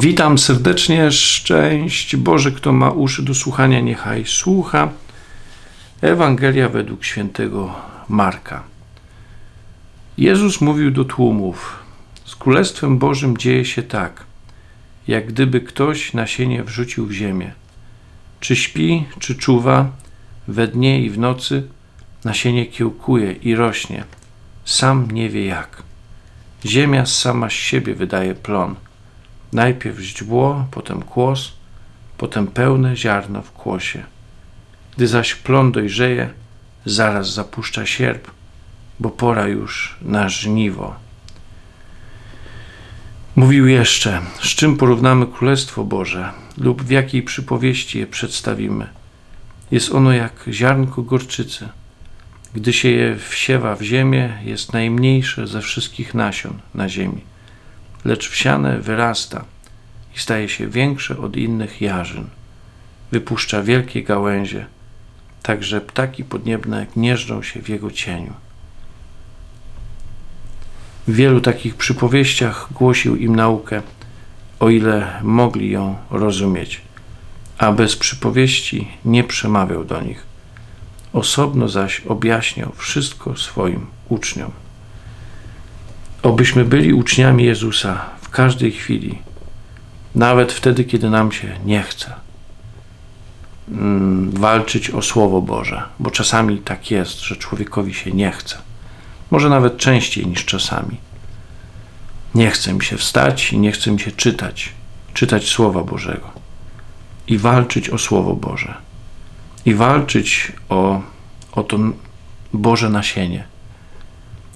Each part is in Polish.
Witam serdecznie, szczęść Boże, kto ma uszy do słuchania, niechaj słucha. Ewangelia według świętego Marka. Jezus mówił do tłumów: Z Królestwem Bożym dzieje się tak, jak gdyby ktoś nasienie wrzucił w ziemię. Czy śpi, czy czuwa, we dnie i w nocy nasienie kiełkuje i rośnie, sam nie wie jak. Ziemia sama z siebie wydaje plon – Najpierw źdźbło, potem kłos, potem pełne ziarno w kłosie. Gdy zaś plon dojrzeje, zaraz zapuszcza sierp, bo pora już na żniwo. Mówił jeszcze, z czym porównamy Królestwo Boże lub w jakiej przypowieści je przedstawimy. Jest ono jak ziarnko gorczycy. Gdy się je wsiewa w ziemię, jest najmniejsze ze wszystkich nasion na ziemi lecz wsiane wyrasta i staje się większe od innych jarzyn. Wypuszcza wielkie gałęzie, tak że ptaki podniebne gnieżdżą się w jego cieniu. W wielu takich przypowieściach głosił im naukę, o ile mogli ją rozumieć, a bez przypowieści nie przemawiał do nich. Osobno zaś objaśniał wszystko swoim uczniom. Obyśmy byli uczniami Jezusa w każdej chwili, nawet wtedy, kiedy nam się nie chce mm, walczyć o Słowo Boże, bo czasami tak jest, że człowiekowi się nie chce. Może nawet częściej niż czasami. Nie chce mi się wstać i nie chce mi się czytać, czytać Słowa Bożego i walczyć o Słowo Boże i walczyć o, o to Boże nasienie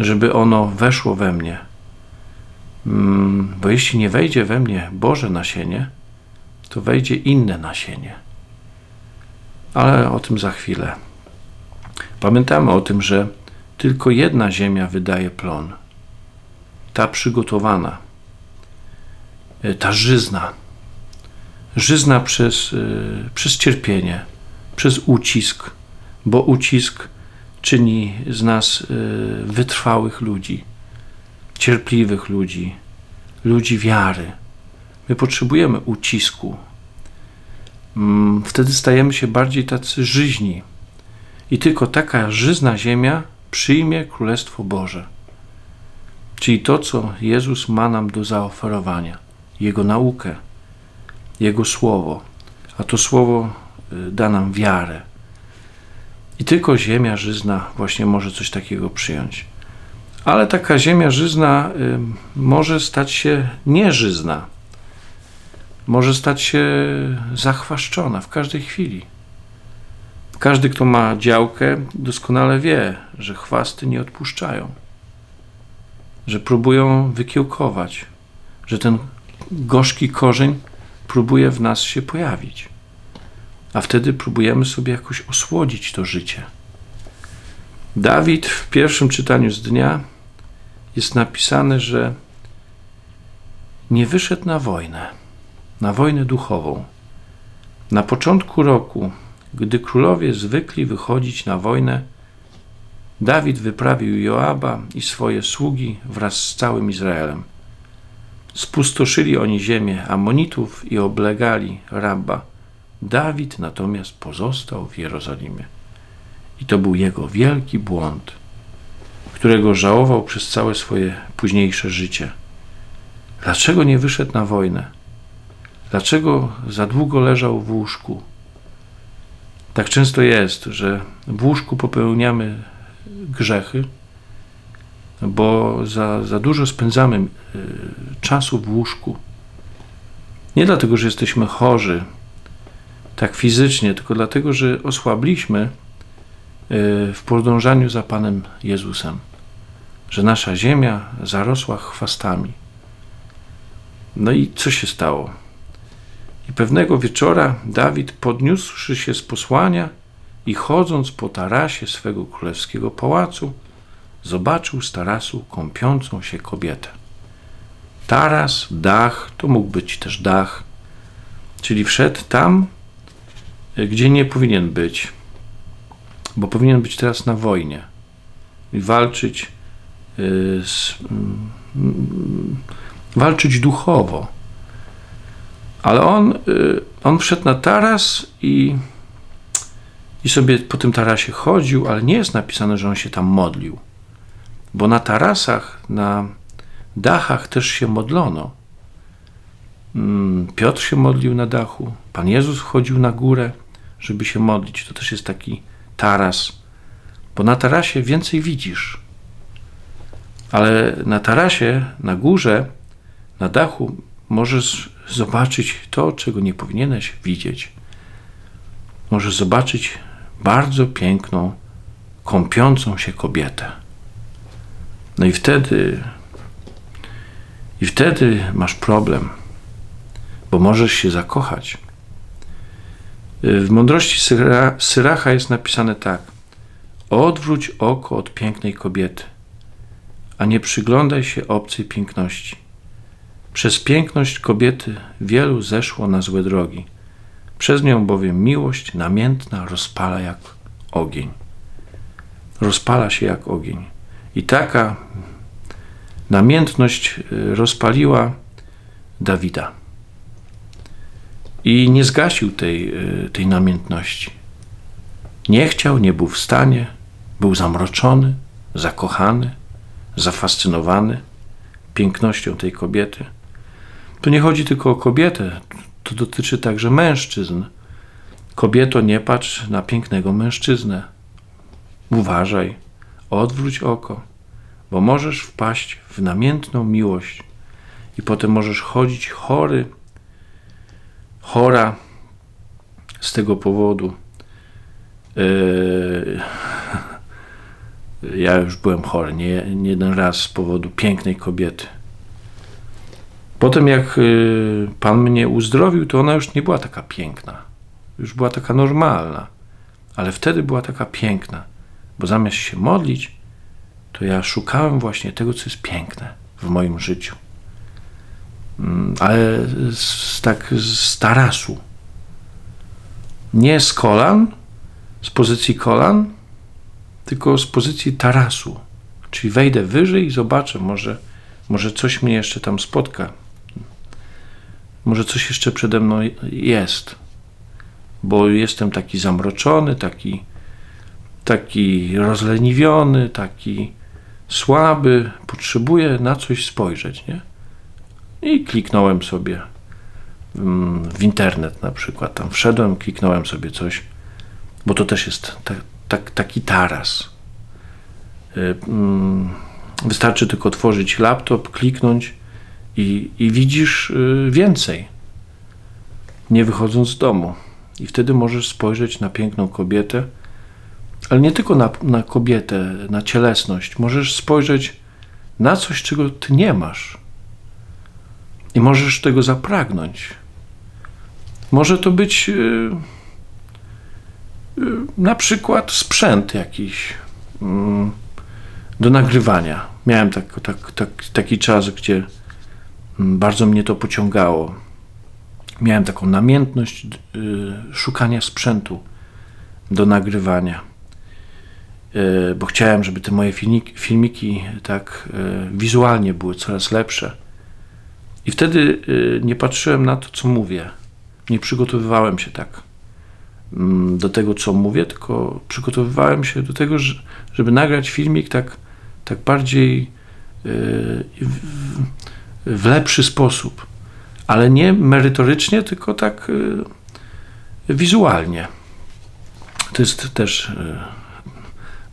żeby ono weszło we mnie. Mm, bo jeśli nie wejdzie we mnie Boże nasienie, to wejdzie inne nasienie. Ale o tym za chwilę. Pamiętamy o tym, że tylko jedna ziemia wydaje plon. Ta przygotowana, e, ta żyzna. Żyzna przez, e, przez cierpienie, przez ucisk, bo ucisk czyni z nas y, wytrwałych ludzi, cierpliwych ludzi, ludzi wiary. My potrzebujemy ucisku. Mm, wtedy stajemy się bardziej tacy żyźni. I tylko taka żyzna ziemia przyjmie Królestwo Boże. Czyli to, co Jezus ma nam do zaoferowania, Jego naukę, Jego słowo. A to słowo y, da nam wiarę i tylko ziemia żyzna właśnie może coś takiego przyjąć. Ale taka ziemia żyzna może stać się nieżyzna. Może stać się zachwaszczona w każdej chwili. Każdy, kto ma działkę, doskonale wie, że chwasty nie odpuszczają, że próbują wykiełkować, że ten gorzki korzeń próbuje w nas się pojawić a wtedy próbujemy sobie jakoś osłodzić to życie. Dawid w pierwszym czytaniu z dnia jest napisane, że nie wyszedł na wojnę, na wojnę duchową. Na początku roku, gdy królowie zwykli wychodzić na wojnę, Dawid wyprawił Joaba i swoje sługi wraz z całym Izraelem. Spustoszyli oni ziemię Amonitów i oblegali Rabba Dawid natomiast pozostał w Jerozolimie. I to był jego wielki błąd, którego żałował przez całe swoje późniejsze życie. Dlaczego nie wyszedł na wojnę? Dlaczego za długo leżał w łóżku? Tak często jest, że w łóżku popełniamy grzechy, bo za, za dużo spędzamy y, czasu w łóżku. Nie dlatego, że jesteśmy chorzy, tak fizycznie, tylko dlatego, że osłabliśmy e, w podążaniu za Panem Jezusem, że nasza ziemia zarosła chwastami. No i co się stało? I pewnego wieczora Dawid, podniósłszy się z posłania i chodząc po tarasie swego królewskiego pałacu, zobaczył z tarasu kąpiącą się kobietę. Taras, dach, to mógł być też dach, czyli wszedł tam, gdzie nie powinien być, bo powinien być teraz na wojnie i walczyć z, mm, walczyć duchowo. Ale on, y, on wszedł na taras i, i sobie po tym tarasie chodził, ale nie jest napisane, że on się tam modlił. Bo na tarasach, na dachach też się modlono. Mm, Piotr się modlił na dachu, Pan Jezus wchodził na górę, żeby się modlić. To też jest taki taras, bo na tarasie więcej widzisz. Ale na tarasie, na górze, na dachu możesz zobaczyć to, czego nie powinieneś widzieć. Możesz zobaczyć bardzo piękną, kąpiącą się kobietę. No i wtedy, i wtedy masz problem, bo możesz się zakochać. W mądrości Syra, Syracha jest napisane tak: Odwróć oko od pięknej kobiety, a nie przyglądaj się obcej piękności. Przez piękność kobiety wielu zeszło na złe drogi. Przez nią bowiem miłość namiętna rozpala jak ogień. Rozpala się jak ogień. I taka namiętność y, rozpaliła Dawida. I nie zgasił tej, y, tej namiętności. Nie chciał, nie był w stanie, był zamroczony, zakochany, zafascynowany pięknością tej kobiety. Tu nie chodzi tylko o kobietę, to dotyczy także mężczyzn. Kobieto, nie patrz na pięknego mężczyznę. Uważaj, odwróć oko, bo możesz wpaść w namiętną miłość i potem możesz chodzić chory, chora z tego powodu. Yy, ja już byłem chory nie, nie jeden raz z powodu pięknej kobiety. Potem jak y, Pan mnie uzdrowił, to ona już nie była taka piękna. Już była taka normalna. Ale wtedy była taka piękna. Bo zamiast się modlić, to ja szukałem właśnie tego, co jest piękne w moim życiu. Mm, ale z, tak z tarasu. Nie z kolan, z pozycji kolan, tylko z pozycji tarasu. Czyli wejdę wyżej i zobaczę, może, może coś mnie jeszcze tam spotka może coś jeszcze przede mną jest, bo jestem taki zamroczony, taki, taki rozleniwiony, taki słaby, potrzebuję na coś spojrzeć, nie? I kliknąłem sobie w internet na przykład, tam wszedłem, kliknąłem sobie coś, bo to też jest ta, ta, taki taras. Y, mm, wystarczy tylko otworzyć laptop, kliknąć i, i widzisz y, więcej, nie wychodząc z domu. I wtedy możesz spojrzeć na piękną kobietę, ale nie tylko na, na kobietę, na cielesność. Możesz spojrzeć na coś, czego ty nie masz. I możesz tego zapragnąć. Może to być yy, na przykład sprzęt jakiś yy, do nagrywania. Miałem tak, tak, tak, taki czas, gdzie Mm, bardzo mnie to pociągało. Miałem taką namiętność y, szukania sprzętu do nagrywania, y, bo chciałem, żeby te moje filmiki, tak y, wizualnie były coraz lepsze. I wtedy nie patrzyłem na to, co mówię. Nie przygotowywałem się tak mm, do tego, co mówię, tylko przygotowywałem się do tego, żeby nagrać filmik tak, tak bardziej w lepszy sposób, ale nie merytorycznie, tylko tak y, wizualnie. To jest też y,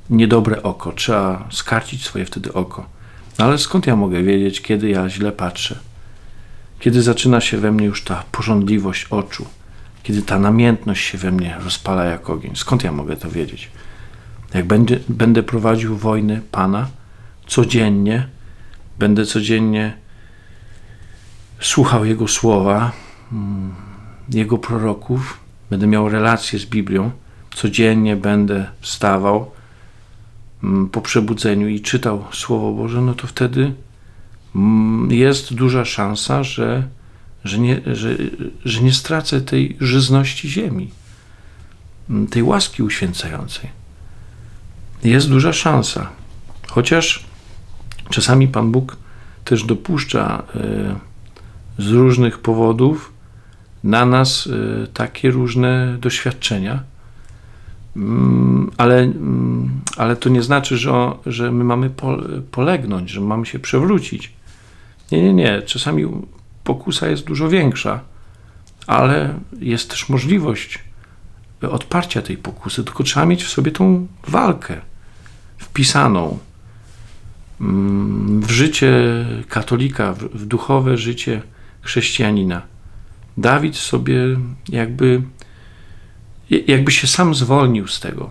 niedobre oko. Trzeba skarcić swoje wtedy oko. No ale skąd ja mogę wiedzieć, kiedy ja źle patrzę? Kiedy zaczyna się we mnie już ta porządliwość oczu? Kiedy ta namiętność się we mnie rozpala jak ogień? Skąd ja mogę to wiedzieć? Jak będę, będę prowadził wojny Pana codziennie, będę codziennie słuchał Jego słowa, mm, Jego proroków, będę miał relacje z Biblią, codziennie będę wstawał mm, po przebudzeniu i czytał Słowo Boże, no to wtedy mm, jest duża szansa, że, że, nie, że, że nie stracę tej żyzności ziemi, tej łaski uświęcającej. Jest duża szansa. Chociaż czasami Pan Bóg też dopuszcza. Yy, z różnych powodów na nas y, takie różne doświadczenia, Mm, ale, mm, ale to nie znaczy, że, że my mamy polegnąć, że mamy się przewrócić. Nie, nie, nie. Czasami pokusa jest dużo większa, ale jest też możliwość odparcia tej pokusy, tylko trzeba mieć w sobie tą walkę wpisaną mm, w życie katolika, w duchowe życie chrześcijanina. Dawid sobie jakby jakby się sam zwolnił z tego.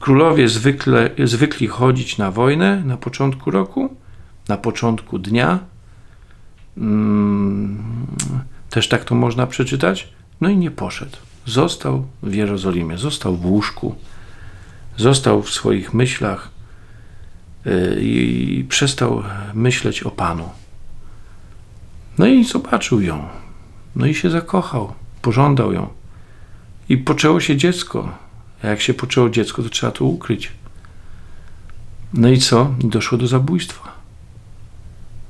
Królowie zwykle, zwykli chodzić na wojnę na początku roku, na początku dnia. Mm, też tak to można przeczytać. No i nie poszedł. Został w Jerozolimie, został w łóżku, został w swoich myślach y, i przestał myśleć o Panu. No i zobaczył ją. No i się zakochał, pożądał ją. I poczęło się dziecko. A jak się poczęło dziecko, to trzeba to ukryć. No i co? Doszło do zabójstwa.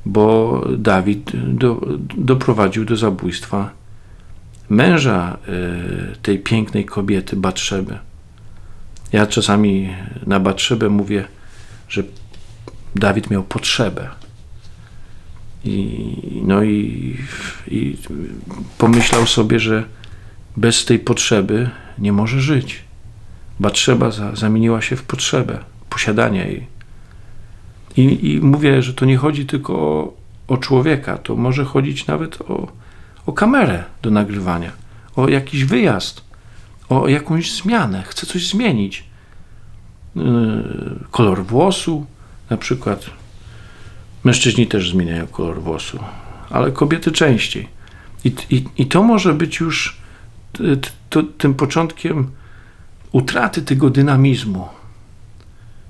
Bo Dawid do, doprowadził do zabójstwa męża y, tej pięknej kobiety, Batrzeby. Ja czasami na Batrzebę mówię, że Dawid miał potrzebę. I, no i, i pomyślał sobie, że bez tej potrzeby nie może żyć. Batrzeba za, zamieniła się w potrzebę posiadania jej. I, I, mówię, że to nie chodzi tylko o, o człowieka, to może chodzić nawet o, o kamerę do nagrywania, o jakiś wyjazd, o jakąś zmianę. Chcę coś zmienić. Yy, kolor włosu, na przykład. Mężczyźni też zmieniają kolor włosu, ale kobiety częściej. I, i, i to może być już to, tym początkiem utraty tego dynamizmu,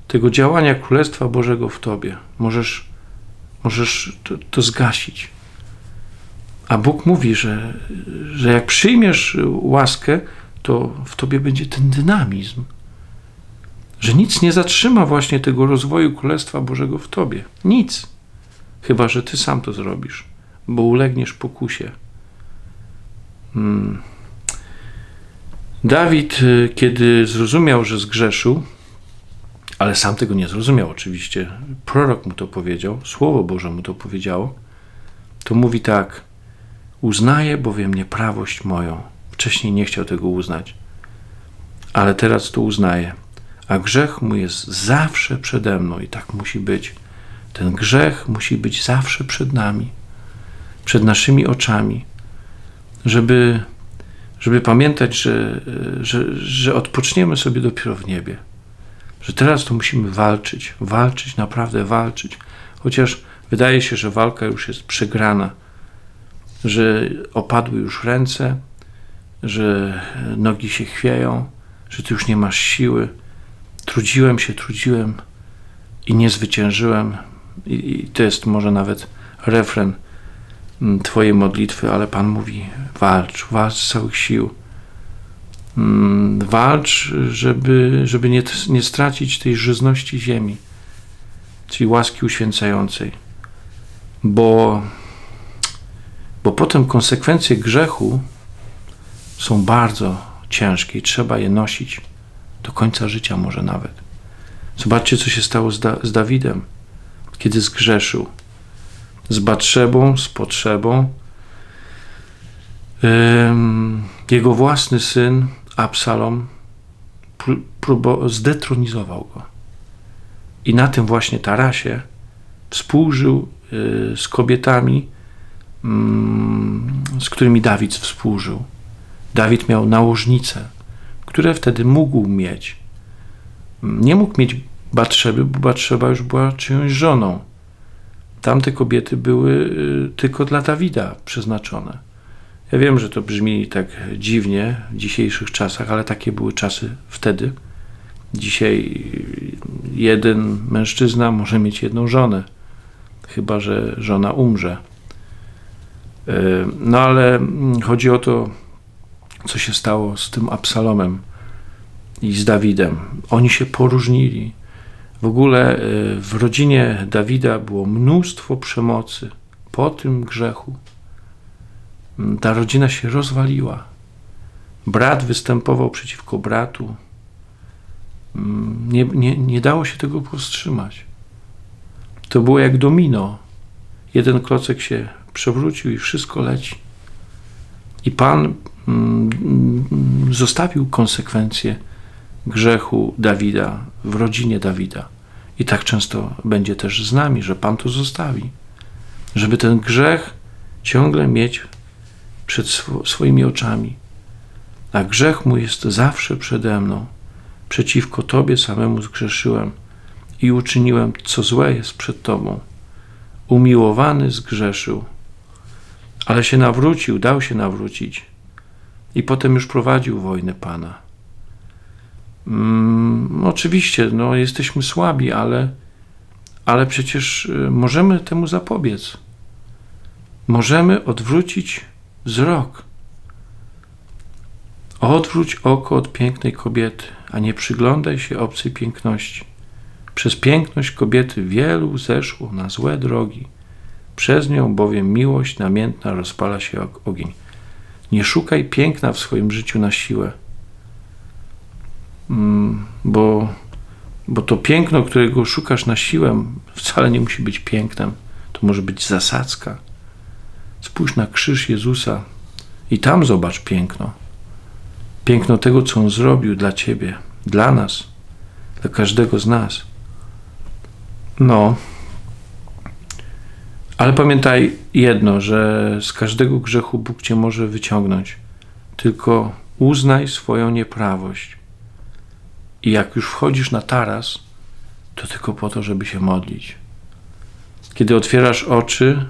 tego działania Królestwa Bożego w tobie. Możesz, możesz to, to zgasić. A Bóg mówi, że, że jak przyjmiesz łaskę, to w tobie będzie ten dynamizm. Że nic nie zatrzyma właśnie tego rozwoju Królestwa Bożego w tobie. Nic. Chyba, że ty sam to zrobisz, bo ulegniesz pokusie. Hmm. Dawid, y, kiedy zrozumiał, że zgrzeszył, ale sam tego nie zrozumiał oczywiście, prorok mu to powiedział, Słowo Boże mu to powiedziało, to mówi tak: Uznaję bowiem nieprawość moją. Wcześniej nie chciał tego uznać, ale teraz to uznaje. A grzech mu jest zawsze przede mną i tak musi być. Ten grzech musi być zawsze przed nami, przed naszymi oczami, żeby żeby pamiętać, że, że, że odpoczniemy sobie dopiero w niebie. Że teraz to musimy walczyć, walczyć, naprawdę walczyć. Chociaż wydaje się, że walka już jest przegrana, że opadły już ręce, że nogi się chwieją, że ty już nie masz siły. Trudziłem się, trudziłem i nie zwyciężyłem. I, i to jest może nawet refren Mm, Twoje modlitwy, ale Pan mówi: walcz, walcz z całych sił. Mm, walcz, żeby, żeby nie, nie stracić tej żyzności ziemi, czyli łaski uświęcającej. Bo, bo potem konsekwencje grzechu są bardzo ciężkie i trzeba je nosić do końca życia, może nawet. Zobaczcie, co się stało z, da z Dawidem, kiedy zgrzeszył z Batrzebą, z potrzebą. Jego własny syn Absalom zdetronizował go. I na tym właśnie tarasie współżył y, z kobietami, mm, z którymi Dawid współżył. Dawid miał nałożnice, które wtedy mógł mieć. Nie mógł mieć Batrzeby, bo Batrzeba już była czyjąś żoną tamte kobiety były y, tylko dla Dawida przeznaczone. Ja wiem, że to brzmi tak dziwnie w dzisiejszych czasach, ale takie były czasy wtedy. Dzisiaj jeden mężczyzna może mieć jedną żonę, chyba że żona umrze. Y, no ale chodzi o to, co się stało z tym Absalomem i z Dawidem. Oni się poróżnili. W ogóle y, w rodzinie Dawida było mnóstwo przemocy po tym grzechu. Mm, ta rodzina się rozwaliła. Brat występował przeciwko bratu. Mm, Nie, nie, nie dało się tego powstrzymać. To było jak domino. Jeden klocek się przewrócił i wszystko leci. I Pan mm, zostawił konsekwencje grzechu Dawida w rodzinie Dawida. I tak często będzie też z nami, że Pan to zostawi. Żeby ten grzech ciągle mieć przed swo- swoimi oczami. A grzech mu jest zawsze przede mną. Przeciwko Tobie samemu zgrzeszyłem i uczyniłem, co złe jest przed Tobą. Umiłowany zgrzeszył, ale się nawrócił, dał się nawrócić i potem już prowadził wojnę Pana. Mm, oczywiście, no, jesteśmy słabi, ale, ale przecież y, możemy temu zapobiec. Możemy odwrócić wzrok. Odwróć oko od pięknej kobiety, a nie przyglądaj się obcej piękności. Przez piękność kobiety wielu zeszło na złe drogi. Przez nią bowiem miłość namiętna rozpala się jak ogień. Nie szukaj piękna w swoim życiu na siłę, Mm, bo, bo to piękno, którego szukasz na siłę, wcale nie musi być pięknem. To może być zasadzka. Spójrz na krzyż Jezusa i tam zobacz piękno. Piękno tego, co On zrobił dla Ciebie, dla nas, dla każdego z nas. No. Ale pamiętaj jedno, że z każdego grzechu Bóg Cię może wyciągnąć. Tylko uznaj swoją nieprawość. I jak już wchodzisz na taras, to tylko po to, żeby się modlić. Kiedy otwierasz oczy,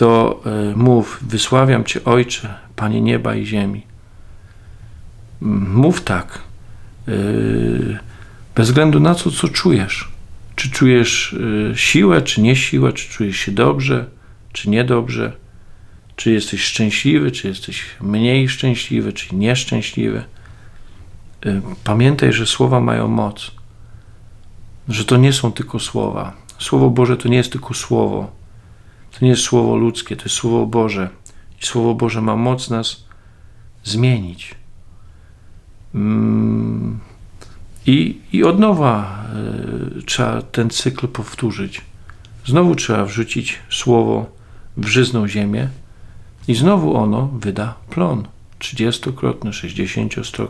to y, mów: Wysławiam Cię, Ojcze, Panie nieba i ziemi. Mów tak, y, bez względu na to, co czujesz. Czy czujesz y, siłę, czy nie siłę, czy czujesz się dobrze, czy niedobrze, czy jesteś szczęśliwy, czy jesteś mniej szczęśliwy, czy nieszczęśliwy. Pamiętaj, że słowa mają moc, że to nie są tylko słowa. Słowo Boże to nie jest tylko słowo. To nie jest słowo ludzkie, to jest słowo Boże. I słowo Boże ma moc nas zmienić. Mm, I, i od nowa y, trzeba ten cykl powtórzyć. Znowu trzeba wrzucić słowo w żyzną ziemię i znowu ono wyda plon. 30-krotny, 60-krotny,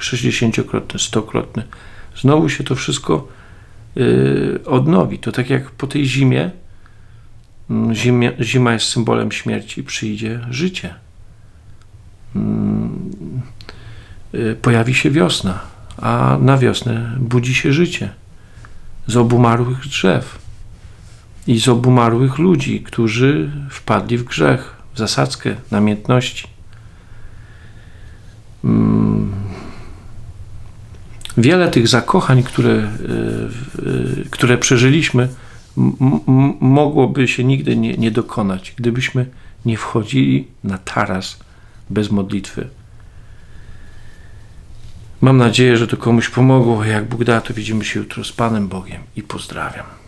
60-krotny, 100-krotny. Znowu się to wszystko y, odnowi. To tak jak po tej zimie, mm, zimie, zima jest symbolem śmierci, przyjdzie życie. Mm, y, Pojawi się wiosna, a na wiosnę budzi się życie z obumarłych drzew i z obumarłych ludzi, którzy wpadli w grzech, w zasadzkę, namiętności. Mm, Wiele tych zakochań, które, y, y, które przeżyliśmy, mogłoby się nigdy nie, nie dokonać, gdybyśmy nie wchodzili na taras bez modlitwy. Mam nadzieję, że to komuś pomogło. Jak Bóg da, to widzimy się jutro z Panem Bogiem i pozdrawiam.